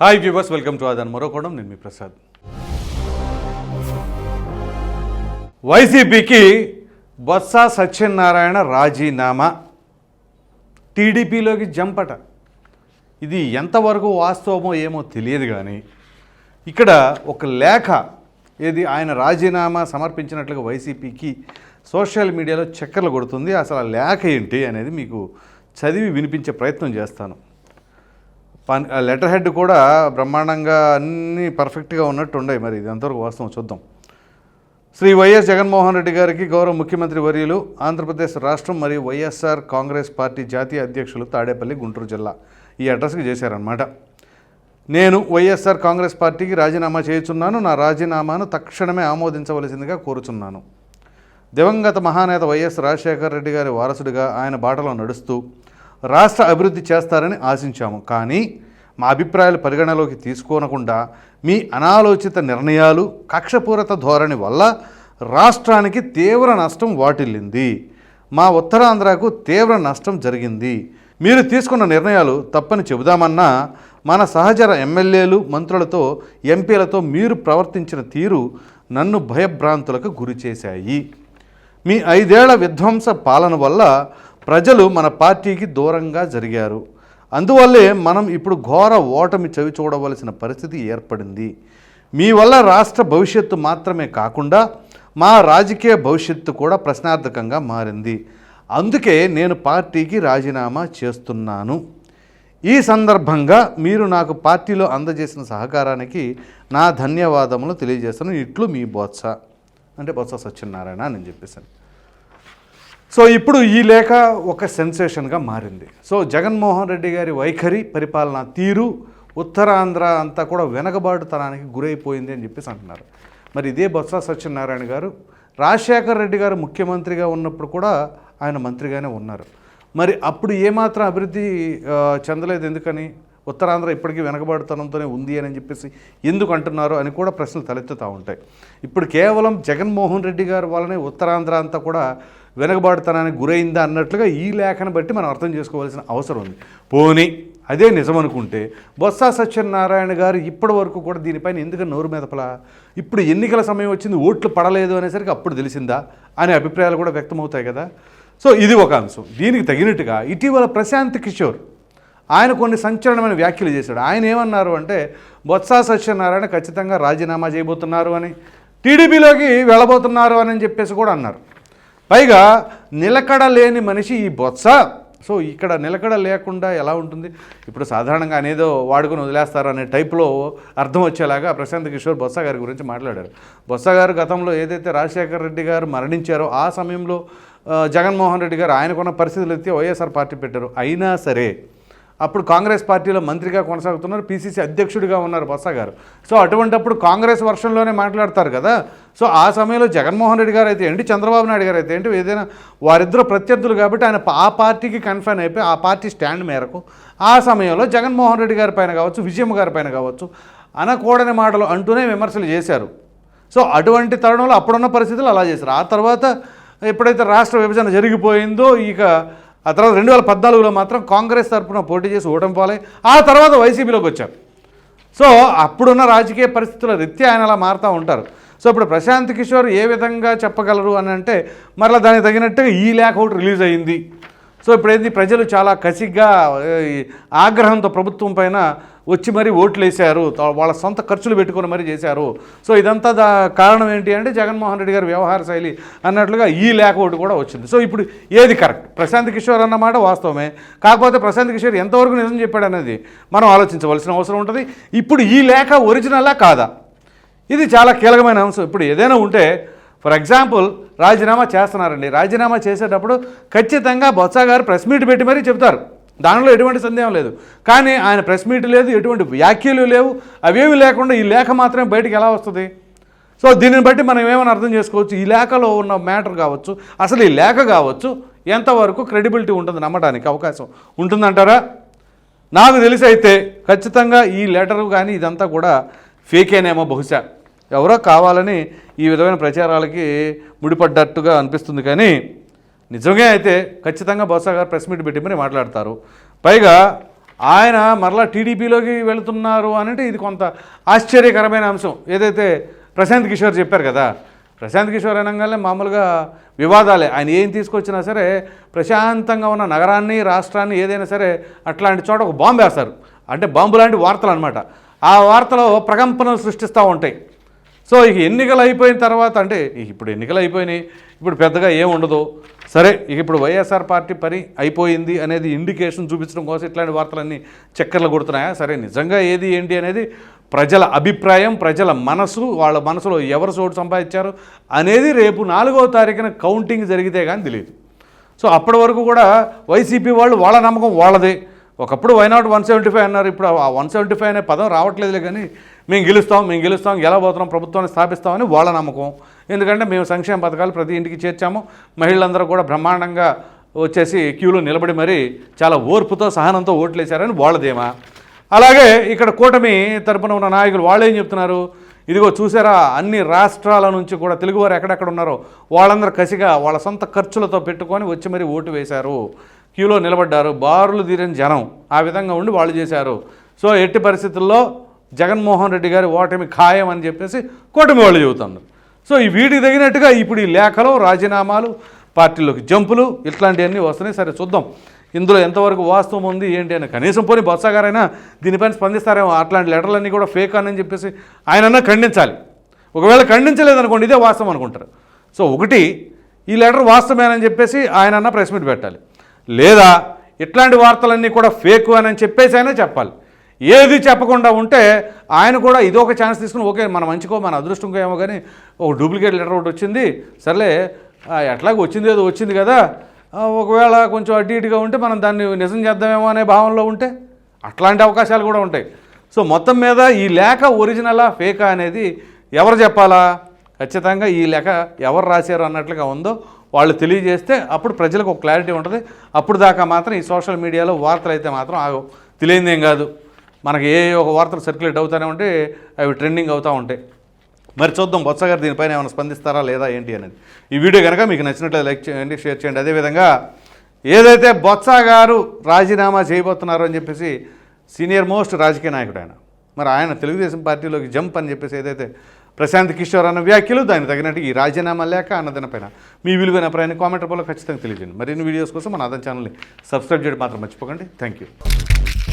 Hi viewers welcome to Aadhan మరోకోణం నేను మీ ప్రసాద్. వైసీపీకి బొత్స సత్యనారాయణ రాజీనామా. టీడీపీలోకి జంపట. ఇది ఎంతవరకు వాస్తవమో ఏమో తెలియదు కానీ ఇక్కడ ఒక లేఖ ఏది ఆయన రాజీనామా సమర్పించినట్లుగా వైసీపీకి సోషల్ మీడియాలో చక్కర్లు కొడుతుంది. అసలు ఆ లేఖ ఏంటి అనేది మీకు చదివి వినిపించే ప్రయత్నం చేస్తాను. పన్ లెటర్ హెడ్ కూడా బ్రహ్మాండంగా అన్నీ పర్ఫెక్ట్గా ఉన్నట్టు ఉన్నాయి మరి. ఇది అంతవరకు వాస్తవం చూద్దాం. శ్రీ వైఎస్ జగన్మోహన్ రెడ్డి గారికి గౌరవ ముఖ్యమంత్రి వర్యులు ఆంధ్రప్రదేశ్ రాష్ట్రం మరియు వైఎస్ఆర్ కాంగ్రెస్ పార్టీ జాతీయ అధ్యక్షులు తాడేపల్లి గుంటూరు జిల్లా ఈ అడ్రస్కి చేశారనమాట నేను వైఎస్ఆర్ కాంగ్రెస్ పార్టీకి రాజీనామా చేయుచున్నాను. నా రాజీనామాను తక్షణమే ఆమోదించవలసిందిగా కోరుచున్నాను. దివంగత మహానేత వైఎస్ రాజశేఖర రెడ్డి గారి వారసుడిగా ఆయన బాటలో నడుస్తూ రాష్ట్ర అభివృద్ధి చేస్తారని ఆశించాము. కానీ మా అభిప్రాయాలు పరిగణలోకి తీసుకోనకుండా మీ అనాలోచిత నిర్ణయాలు కక్షపూరత ధోరణి వల్ల రాష్ట్రానికి తీవ్ర నష్టం వాటిల్లింది. మా ఉత్తరాంధ్రకు తీవ్ర నష్టం జరిగింది. మీరు తీసుకున్న నిర్ణయాలు తప్పని చెబుదామన్నా మన సహచర ఎమ్మెల్యేలు మంత్రులతో ఎంపీలతో మీరు ప్రవర్తించిన తీరు నన్ను భయభ్రాంతులకు గురి చేశాయి. మీ ఐదేళ్ళ విధ్వంస పాలన వల్ల ప్రజలు మన పార్టీకి దూరంగా జరిగారు. అందువల్లే మనం ఇప్పుడు ఘోర ఓటమి చవి చూడవలసిన పరిస్థితి ఏర్పడింది. మీ వల్ల రాష్ట్ర భవిష్యత్తు మాత్రమే కాకుండా మా రాజకీయ భవిష్యత్తు కూడా ప్రశ్నార్థకంగా మారింది. అందుకే నేను పార్టీకి రాజీనామా చేస్తున్నాను. ఈ సందర్భంగా మీరు నాకు పార్టీలో అందజేసిన సహకారానికి నా ధన్యవాదములు తెలియజేస్తాను. ఇట్లు మీ బొత్స. అంటే బొత్స సత్యనారాయణ అని చెప్పేసాను సో ఇప్పుడు ఈ లేఖ ఒక సెన్సేషన్గా మారింది. సో జగన్మోహన్ రెడ్డి గారి వైఖరి పరిపాలన తీరు ఉత్తరాంధ్ర అంతా కూడా వెనకబాటుతనానికి గురైపోయింది అని చెప్పేసి అంటున్నారు. మరి ఇదే బొత్స సత్యనారాయణ గారు రాజశేఖర్ రెడ్డి గారు ముఖ్యమంత్రిగా ఉన్నప్పుడు కూడా ఆయన మంత్రిగానే ఉన్నారు. మరి అప్పుడు ఏమాత్రం అభివృద్ధి చెందలేదు ఎందుకని? ఉత్తరాంధ్ర ఇప్పటికీ వెనకబడుతనంతోనే ఉంది అని చెప్పేసి ఎందుకు అంటున్నారు అని కూడా ప్రశ్నలు తలెత్తుతూ ఉంటాయి. ఇప్పుడు కేవలం జగన్మోహన్ రెడ్డి గారి వల్లనే ఉత్తరాంధ్ర అంతా కూడా వెనకబాటుతనానికి గురైందా అన్నట్లుగా ఈ లేఖను బట్టి మనం అర్థం చేసుకోవాల్సిన అవసరం ఉంది. పోనీ అదే నిజం అనుకుంటే బొత్స సత్యనారాయణ గారు ఇప్పటి వరకు కూడా దీనిపైన ఎందుకు నోరు మెదపలా? ఇప్పుడు ఎన్నికల సమయం వచ్చింది ఓట్లు పడలేదు అనేసరికి అప్పుడు తెలిసిందా? అనే అభిప్రాయాలు కూడా వ్యక్తమవుతాయి కదా. సో ఇది ఒక అంశం. దీనికి తగినట్టుగా ఇటీవల ప్రశాంత్ కిషోర్ ఆయన కొన్ని సంచలనమైన వ్యాఖ్యలు చేశాడు. ఆయన ఏమన్నారు అంటే బొత్స సత్యనారాయణ ఖచ్చితంగా రాజీనామా చేయబోతున్నారు అని టీడీపీలోకి వెళ్ళబోతున్నారు అని చెప్పేసి కూడా అన్నారు. పైగా నిలకడ లేని మనిషి ఈ బొత్స. సో ఇక్కడ నిలకడ లేకుండా ఎలా ఉంటుంది? ఇప్పుడు సాధారణంగా అనేదో వాడుకొని వదిలేస్తారు అనే టైప్లో అర్థం వచ్చేలాగా ప్రశాంత్ కిషోర్ బొత్స గారి గురించి మాట్లాడారు. బొత్స గారు గతంలో ఏదైతే రాజశేఖర రెడ్డి గారు మరణించారో ఆ సమయంలో జగన్మోహన్ రెడ్డి గారు ఆయనకున్న పరిస్థితులు ఎత్తి వైఎస్ఆర్ పార్టీ పెట్టారు. అయినా సరే అప్పుడు కాంగ్రెస్ పార్టీలో మంత్రిగా కొనసాగుతున్నారు పీసీసీ అధ్యక్షుడిగా ఉన్నారు బొత్స గారు. సో అటువంటప్పుడు కాంగ్రెస్ వర్షంలోనే మాట్లాడతారు కదా. సో ఆ సమయంలో జగన్మోహన్ రెడ్డి గారు అయితే ఏంటి చంద్రబాబు నాయుడు గారు అయితే ఏంటి ఏదైనా వారిద్దరు ప్రత్యర్థులు కాబట్టి ఆయన ఆ పార్టీకి కన్ఫైన్ అయిపోయి ఆ పార్టీ స్టాండ్ మేరకు ఆ సమయంలో జగన్మోహన్ రెడ్డి గారి పైన కావచ్చు విజయమ్మ గారి పైన కావచ్చు అనకూడని మాటలు అంటూనే విమర్శలు చేశారు. సో అటువంటి తరుణంలో అప్పుడున్న పరిస్థితులు అలా చేశారు. ఆ తర్వాత ఎప్పుడైతే రాష్ట్ర విభజన జరిగిపోయిందో ఇక ఆ తర్వాత రెండు వేల పద్నాలుగులో మాత్రం కాంగ్రెస్ తరఫున పోటీ చేసి ఓటమి పోలే ఆ తర్వాత వైసీపీలోకి వచ్చారు సో అప్పుడున్న రాజకీయ పరిస్థితుల రీత్యా ఆయన అలా మారుతూ ఉంటారు. సో ఇప్పుడు ప్రశాంత్ కిషోర్ ఏ విధంగా చెప్పగలరు అని అంటే మరలా దానికి తగినట్టుగా ఈ లేఖ ఒకటి రిలీజ్ అయ్యింది సో ఇప్పుడు ఏంది ప్రజలు చాలా కసిగ్గా ఆగ్రహంతో ప్రభుత్వం పైన వచ్చి మరీ ఓట్లు వేశారు వాళ్ళ సొంత ఖర్చులు పెట్టుకొని మరీ చేశారు. సో ఇదంతా దా కారణం ఏంటి అంటే జగన్మోహన్ రెడ్డి గారి వ్యవహార శైలి అన్నట్లుగా ఈ లేఖ ఒకటి కూడా వచ్చింది. సో ఇప్పుడు ఏది కరెక్ట్? ప్రశాంత్ కిషోర్ అన్నమాట వాస్తవమే. కాకపోతే ప్రశాంత్ కిషోర్ ఎంతవరకు నిజం చెప్పాడు అనేది మనం ఆలోచించవలసిన అవసరం ఉంటుంది. ఇప్పుడు ఈ లేఖ ఒరిజినలా కాదా? ఇది చాలా కీలకమైన అంశం. ఇప్పుడు ఏదైనా ఉంటే ఫర్ ఎగ్జాంపుల్ రాజీనామా చేస్తున్నారండి. రాజీనామా చేసేటప్పుడు ఖచ్చితంగా బొత్స గారు ప్రెస్ మీట్ పెట్టి మరీ చెప్తారు దానిలో ఎటువంటి సందేహం లేదు. కానీ ఆయన ప్రెస్ మీట్ లేదు ఎటువంటి వ్యాఖ్యలు లేవు. అవేవి లేకుండా ఈ లేఖ మాత్రమే బయటికి ఎలా వస్తుంది? సో దీనిని బట్టి మనం ఏమైనా అర్థం చేసుకోవచ్చు? ఈ లేఖలో ఉన్న మ్యాటర్ కావచ్చు అసలు ఈ లేఖ కావచ్చు ఎంతవరకు క్రెడిబిలిటీ ఉంటుంది నమ్మడానికి అవకాశం ఉంటుందంటారా? నాకు తెలిసి అయితే ఖచ్చితంగా ఈ లెటర్ కానీ ఇదంతా కూడా ఫేకేనేమో బహుశా. ఎవరో కావాలని ఈ విధమైన ప్రచారాలకి ముడిపడ్డట్టుగా అనిపిస్తుంది కానీ నిజంగా అయితే ఖచ్చితంగా బొత్స గారు ప్రెస్ మీట్ పెట్టి మరి మాట్లాడతారు. పైగా ఆయన మరలా టీడీపీలోకి వెళుతున్నారు అంటే ఇది కొంత ఆశ్చర్యకరమైన అంశం. ఏదైతే ప్రశాంత్ కిషోర్ చెప్పారు కదా ప్రశాంత్ కిషోర్ అనగానే మామూలుగా వివాదాలే. ఆయన ఏం తీసుకొచ్చినా సరే ప్రశాంతంగా ఉన్న నగరాన్ని రాష్ట్రాన్ని ఏదైనా సరే అట్లాంటి చోట ఒక బాంబు వేస్తారు. అంటే బాంబు లాంటి వార్తలు అనమాట ఆ వార్తలో ప్రకంపనలు సృష్టిస్తూ ఉంటాయి. సో ఇక ఎన్నికలు అయిపోయిన తర్వాత అంటే ఇక ఇప్పుడు ఎన్నికలు అయిపోయినాయి. ఇప్పుడు పెద్దగా ఏం ఉండదు. సరే ఇక ఇప్పుడు వైఎస్ఆర్ పార్టీ పని అయిపోయింది అనేది ఇండికేషన్ చూపించడం కోసం ఇట్లాంటి వార్తలన్నీ చక్కర్లు కొడుతున్నాయా? సరే నిజంగా ఏది ఏంటి అనేది ప్రజల అభిప్రాయం ప్రజల మనసు వాళ్ళ మనసులో ఎవరు చోటు సంపాదించారు అనేది రేపు నాలుగో తారీఖున కౌంటింగ్ జరిగితే కానీ తెలియదు సో అప్పటి వరకు కూడా వైసీపీ వాళ్ళు వాళ్ళ నమ్మకం వాళ్ళదే. ఒకప్పుడు వైనాట్ వన్ సెవెంటీ ఫైవ్ అన్నారు ఇప్పుడు ఆ వన్ సెవెంటీ ఫైవ్ అనే పదం రావట్లేదులే కానీ మేము గెలుస్తాం మేము గెలుస్తాం గెలవబోతున్నాం ప్రభుత్వాన్ని స్థాపిస్తామని వాళ్ళ నమ్మకం. ఎందుకంటే మేము సంక్షేమ పథకాలు ప్రతి ఇంటికి చేర్చాము. మహిళలందరూ కూడా బ్రహ్మాండంగా వచ్చేసి క్యూలో నిలబడి మరీ చాలా ఓర్పుతో సహనంతో ఓట్లేశారని వాళ్ళదేమా. అలాగే ఇక్కడ కూటమి తరపున ఉన్న నాయకులు వాళ్ళు ఏం చెప్తున్నారు? ఇదిగో చూసారా అన్ని రాష్ట్రాల నుంచి కూడా తెలుగువారు ఎక్కడెక్కడ ఉన్నారో వాళ్ళందరూ కసిగా వాళ్ళ సొంత ఖర్చులతో పెట్టుకొని వచ్చి మరీ ఓటు వేశారు. క్యూలో నిలబడ్డారు. బారులు తీరని జనం ఆ విధంగా ఉండి వాళ్ళు చేశారు. సో ఎట్టి పరిస్థితుల్లో జగన్మోహన్ రెడ్డి గారి ఓటమి ఖాయం అని చెప్పేసి కూటమి వాళ్ళు చెబుతున్నారు. సో ఈ వీటికి తగినట్టుగా ఇప్పుడు ఈ లేఖలు రాజీనామాలు పార్టీలోకి జంపులు ఇట్లాంటివన్నీ వస్తున్నాయి. సరే చూద్దాం. ఇందులో ఎంతవరకు వాస్తవం ఉంది ఏంటి అని కనీసం పోనీ బొత్స గారైనా దీనిపైన స్పందిస్తారేమో. అట్లాంటి లెటర్లన్నీ కూడా ఫేక్ అని చెప్పేసి ఆయనన్నా ఖండించాలి. ఒకవేళ ఖండించలేదనుకోండి ఇదే వాస్తవం అనుకుంటారు. సో ఒకటి ఈ లెటర్ వాస్తవమేనని చెప్పేసి ఆయనన్నా ప్రెస్ మీట్ పెట్టాలి. లేదా ఇట్లాంటి వార్తలన్నీ కూడా ఫేక్ అని చెప్పేసి అయినా చెప్పాలి. ఏది చెప్పకుండా ఉంటే ఆయన కూడా ఇదొక ఒక ఛాన్స్ తీసుకుని ఓకే మన మంచికో మన అదృష్టంకో ఏమో కానీ ఒక డూప్లికేట్ లెటర్ ఒకటి వచ్చింది. సర్లే ఎట్లాగో వచ్చింది ఏదో వచ్చింది కదా. ఒకవేళ కొంచెం అటు ఇటుగా ఉంటే మనం దాన్ని నిజం చేద్దామేమో అనే భావనలో ఉంటే అట్లాంటి అవకాశాలు కూడా ఉంటాయి. సో మొత్తం మీద ఈ లేఖ ఒరిజినలా ఫేకా అనేది ఎవరు చెప్పాలా? ఖచ్చితంగా ఈ లేఖ ఎవరు రాశారు అన్నట్లుగా ఉందో వాళ్ళు తెలియజేస్తే అప్పుడు ప్రజలకు ఒక క్లారిటీ ఉంటుంది. అప్పుడు దాకా మాత్రం ఈ సోషల్ మీడియాలో వార్తలు అయితే మాత్రం ఆగవు. తెలియదేం కాదు. మనకి ఏ ఒక వార్తలు సర్క్యులేట్ అవుతూనే ఉంటే అవి ట్రెండింగ్ అవుతూ ఉంటాయి. మరి చూద్దాం బొత్స గారు దీనిపైన ఏమైనా స్పందిస్తారా లేదా ఏంటి అనేది. ఈ వీడియో కనుక మీకు నచ్చినట్లయితే లైక్ చేయండి షేర్ చేయండి. అదేవిధంగా ఏదైతే బొత్స గారు రాజీనామా చేయబోతున్నారో అని చెప్పేసి సీనియర్ మోస్ట్ రాజకీయ నాయకుడు ఆయన. మరి ఆయన తెలుగుదేశం పార్టీలోకి జంప్ అని చెప్పేసి ఏదైతే ప్రశాంత్ కిషోర్ అన్న వ్యాఖ్యలు దానికి తగినట్టు ఈ రాజీనామా లేక అన్నదానిపైన మీ విలువైన ప్రయాణ కామెంట్ రూపంలో ఖచ్చితంగా తెలియజేయండి. మరిన్ని వీడియోస్ కోసం మన అదన ఛానల్ని సబ్స్క్రైబ్ చేయడం మాత్రం మర్చిపోకండి. Thank you